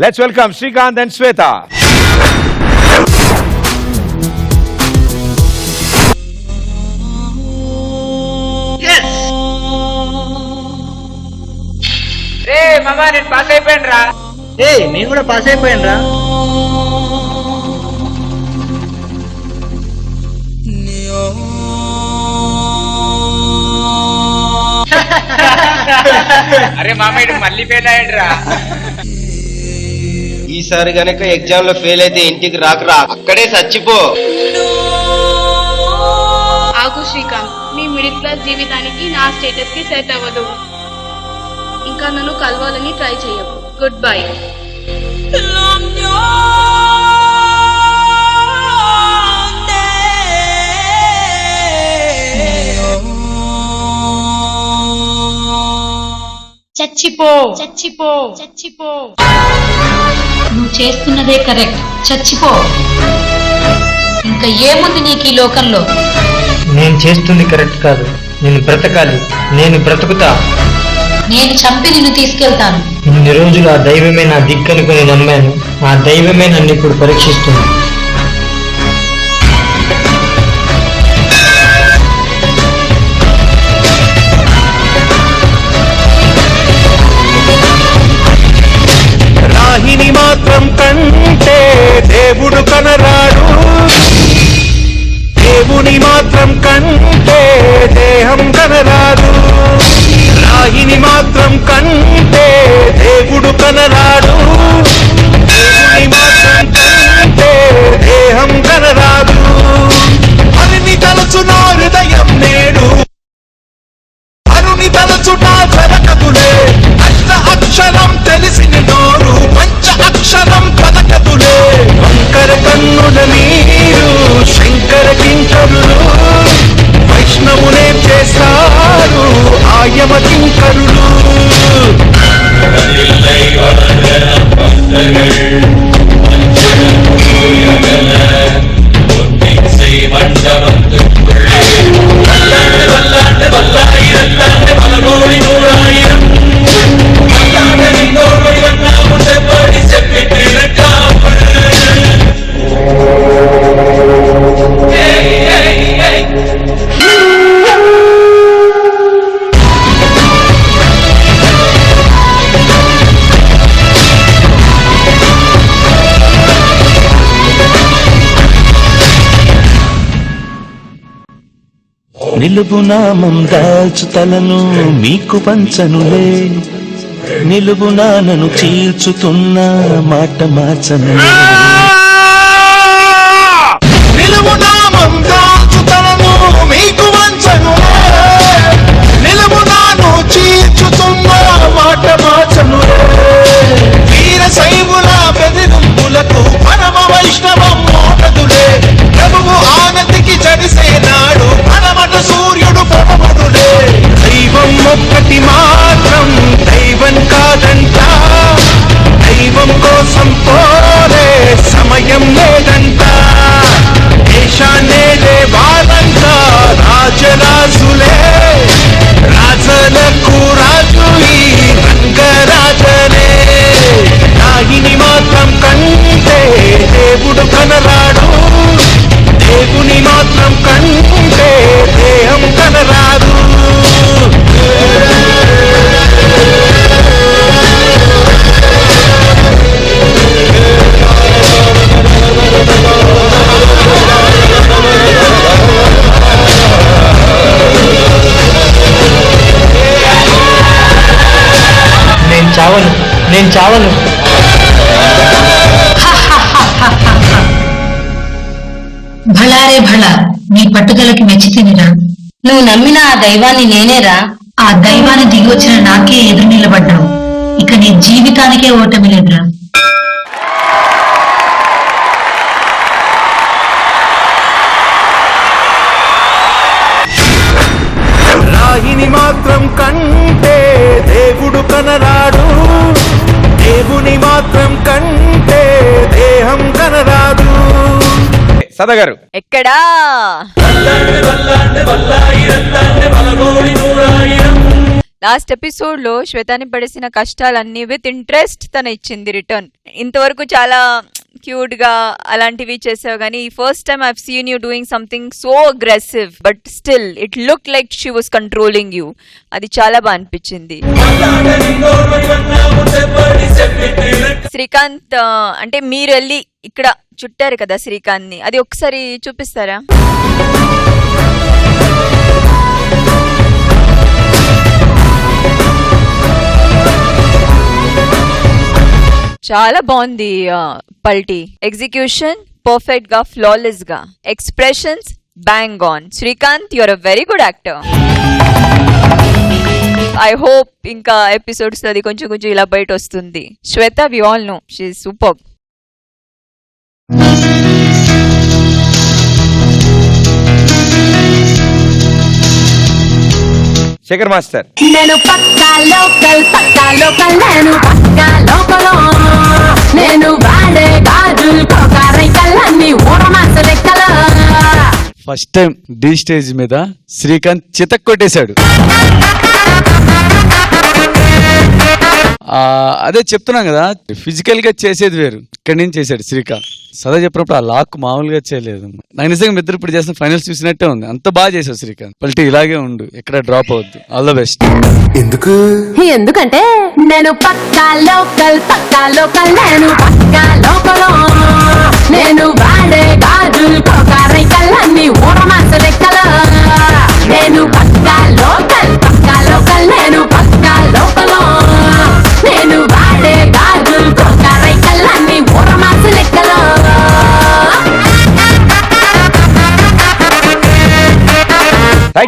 Let's welcome Srikanth and Shweta నేను pass అయిపోయాను రా ఏ నేను కూడా పాస్ అయిపోయాను రా అరే మామ ఇటు మళ్ళీ ఫెయిల్ అయ్యాడు రా ఈసారి గనక ఎగ్జామ్లో ఫెయిల్ అయితే ఇంటికి రాకరా అక్కడే చచ్చిపో. ఆగు శ్రీకాంత్ నీ మిడిల్ క్లాస్ జీవితానికి నా స్టేటస్కి సెట్ అవ్వదు. ఇంకా నన్ను కలవాలని ట్రై చేయకు గుడ్ బై చచ్చిపో. చచ్చిపో. చచ్చిపో. నువ్వు చేస్తున్నదే కరెక్ట్. చచ్చిపో. ఇంకా ఏముంది నీకు ఈ లోకంలో? నేను చేస్తుంది కరెక్ట్ కాదు. నేను బ్రతకాలి. నేను బ్రతుకుతా. నేను చంపి నిన్ను తీసుకెళ్తాను. ఇన్ని రోజులు ఆ దైవమే నా దిక్కనుకొని నమ్మాను. ఆ దైవమే నన్ను ఇప్పుడు పరీక్షిస్తుంది. మాత్రం కంటే దేహం కనరాదు. రాహిని మాత్రం కంటే దేవుడు కనరాడు నిలుపునామం నామం దాల్చుతలను మీకు పంచనులే నిలుపునా నానను చీల్చుతున్న మాట మార్చను ఒక్కటి మాత్రం దైవం కాదంట. దైవం కోసం పోరే సమయం లేదంట. దేశాన్నే లేవాలంట. రాజరాజులే చావను. నేను చావను. భళారే భళ నీ పట్టుదలకి మెచ్చితినిరా నువ్వు నమ్మిన ఆ దైవాన్ని నేనేరా. ఆ దైవాన్ని దిగి వచ్చిన నాకే ఎదురు నిలబడ్డావు. ఇక నీ జీవితానికే ఓటమి లేదురా. సదా గారు. ఎక్కడా? లాస్ట్ ఎపిసోడ్లో శ్వేతాని పడేసిన కష్టాలన్నీ విత్ ఇంట్రెస్ట్ తన ఇచ్చింది రిటర్న్ ఇంతవరకు చాలా క్యూట్గా అలాంటివి చేసావు కానీ first time I seen you doing something so aggressive but still it look like she was controlling you అది చాలా బాగా అనిపించింది. శ్రీకాంత్ అంటే మీరు వెళ్ళి ఇక్కడ చుట్టారు కదా శ్రీకాంత్ని అది ఒకసారి చూపిస్తారా? చాలా బాగుంది పల్టీ. ఎగ్జిక్యూషన్ పర్ఫెక్ట్గా ఫ్లాలెస్గా. Expressions bang on Srikanth your uh very good actor I hope ఇంకా ఎపిసోడ్స్ అది కొంచెం కొంచెం ఇలా బయట వస్తుంది Shweta we all know she super Shekar master. నేను పక్కా లోకల్ పక్కా లోకల్ నేను పక్కా లోకల్. నేను వాడే గాజులు కోకారైకల్లన్నీ ఊరమాస లెక్కల. ఫస్ట్ టైం డి స్టేజ్ మీద శ్రీకాంత్ చితక్ కొట్టేశాడు అదే చెప్తున్నాం కదా ఫిజికల్గా చేసేది వేరు. ఇక్కడి నుంచి చేశాడు శ్రీకాంత్ సదా చెప్పినప్పుడు ఆ లాక్ మామూలుగా చేయలేదు. నాకు నిజంగా మీ ఇద్దరు ఇప్పుడు చేసిన ఫైనల్స్ చూసినట్టే ఉంది. అంత బాగా చేశావు శ్రీకాంత్ పల్టీ ఇలాగే ఉండు. ఎక్కడ డ్రాప్ అవద్దు ఆల్ ద బెస్ట్. ఎందుకు? ఎందుకంటే నేను పక్కా లోకల్ పక్కా లోకల్ నేను పక్కా లోకల్. నేను వాడే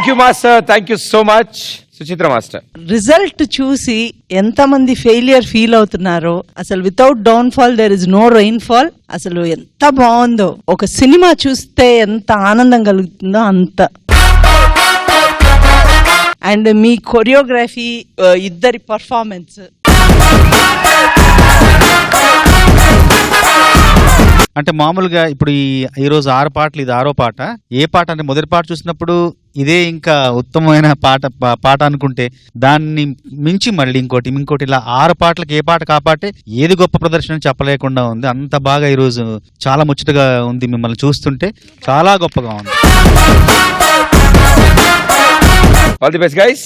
thank you master thank you so much Suchitra master result చూసి ఎంతమంది ఫెయిలియర్ ఫీల్ అవుతున్నారో అసలు without downfall there is no rainfall అసలు ఎంత బాగుందో ఒక సినిమా చూస్తే ఎంత ఆనందం కలుగుతుందో అంత. అండ్ మీ కొరియోగ్రఫీ uh, ఇద్దరి పర్ఫార్మెన్స్ అంటే మామూలుగా ఇప్పుడు ఈ ఈ రోజు ఆరు పాటలు ఇది ఆరో పాట. ఏ పాట అంటే మొదటి పాట చూసినప్పుడు ఇదే ఇంకా ఉత్తమమైన పాట పాట అనుకుంటే దాన్ని మించి మళ్ళీ ఇంకోటి ఇంకోటి ఇలా ఆరు పాటలకు ఏ పాట కాపాటే ఏది గొప్ప ప్రదర్శన చెప్పలేకుండా ఉంది. అంత బాగా ఈరోజు చాలా ముచ్చటగా ఉంది మిమ్మల్ని చూస్తుంటే. చాలా గొప్పగా ఉంది. ఆల్ ది బెస్ట్ గైస్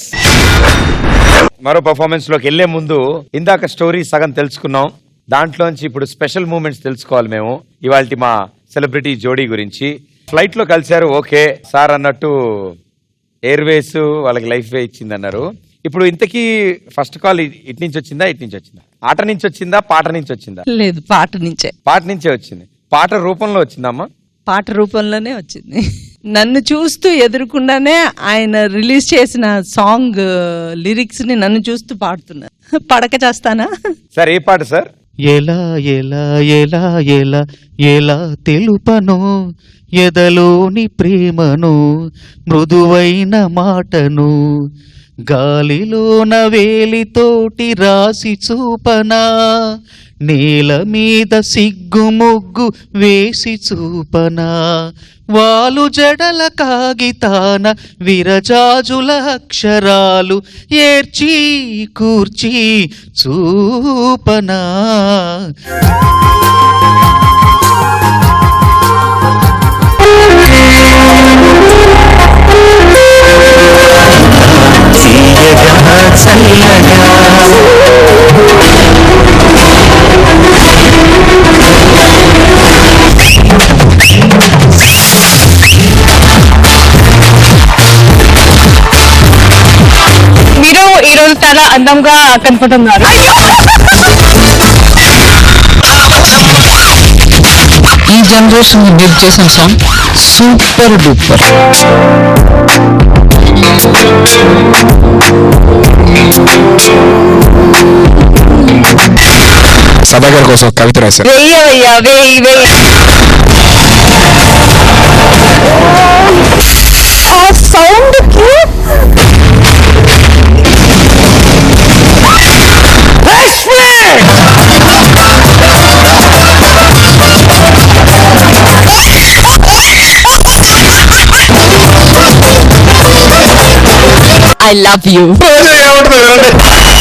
మరో పర్ఫార్మెన్స్లోకి వెళ్ళే ముందు ఇందాక స్టోరీ సగం తెలుసుకున్నాం. దాంట్లోంచి ఇప్పుడు స్పెషల్ మూమెంట్స్ తెలుసుకోవాలి మేము. ఇవాళ మా సెలబ్రిటీ జోడీ గురించి. ఫ్లైట్లో కలిశారు ఓకే సార్ అన్నట్టు ఎయిర్వేస్ వాళ్ళకి లైఫ్ వే ఇచ్చింది అన్నారు ఇప్పుడు ఇంతకీ ఫస్ట్ కాల్ ఇటు నుంచి వచ్చిందా ఇటు నుంచి వచ్చిందా? ఆట నుంచి వచ్చిందా పాట నుంచి వచ్చిందా? లేదు పాట నుంచే. పాట నుంచే వచ్చింది. పాట రూపంలో వచ్చిందమ్మా? పాట రూపంలోనే వచ్చింది. నన్ను చూస్తూ ఎదురుకుండానే ఆయన రిలీజ్ చేసిన సాంగ్ లిరిక్స్ని నన్ను చూస్తూ పాడుతున్నారు పడక చేస్తానా? సార్ ఏ పాట సార్? ఎలా ఎలా ఎలా ఎలా ఎలా తెలుపను? ఎదలోని ప్రేమను మృదువైన మాటను గాలిలోన వేలితోటి రాసి చూపనా? నేల మీద సిగ్గు ముగ్గు వేసి చూపనా? వాలు జడల కాగితాన విరజాజుల అక్షరాలు ఏర్చి కూర్చి చూపనా? రోజు చాలా అందంగా కనపడుతున్నారు. ఈ జనరేషన్ మీరు చేసిన సాంగ్ సూపర్ డూపర్ సదాగర్ కోసం కవిత రాశారు. వెయ్యవయ్యా వెయ్యి వెయ్యి. ఆ ఐ లవ్ యూ ఏమంటుంది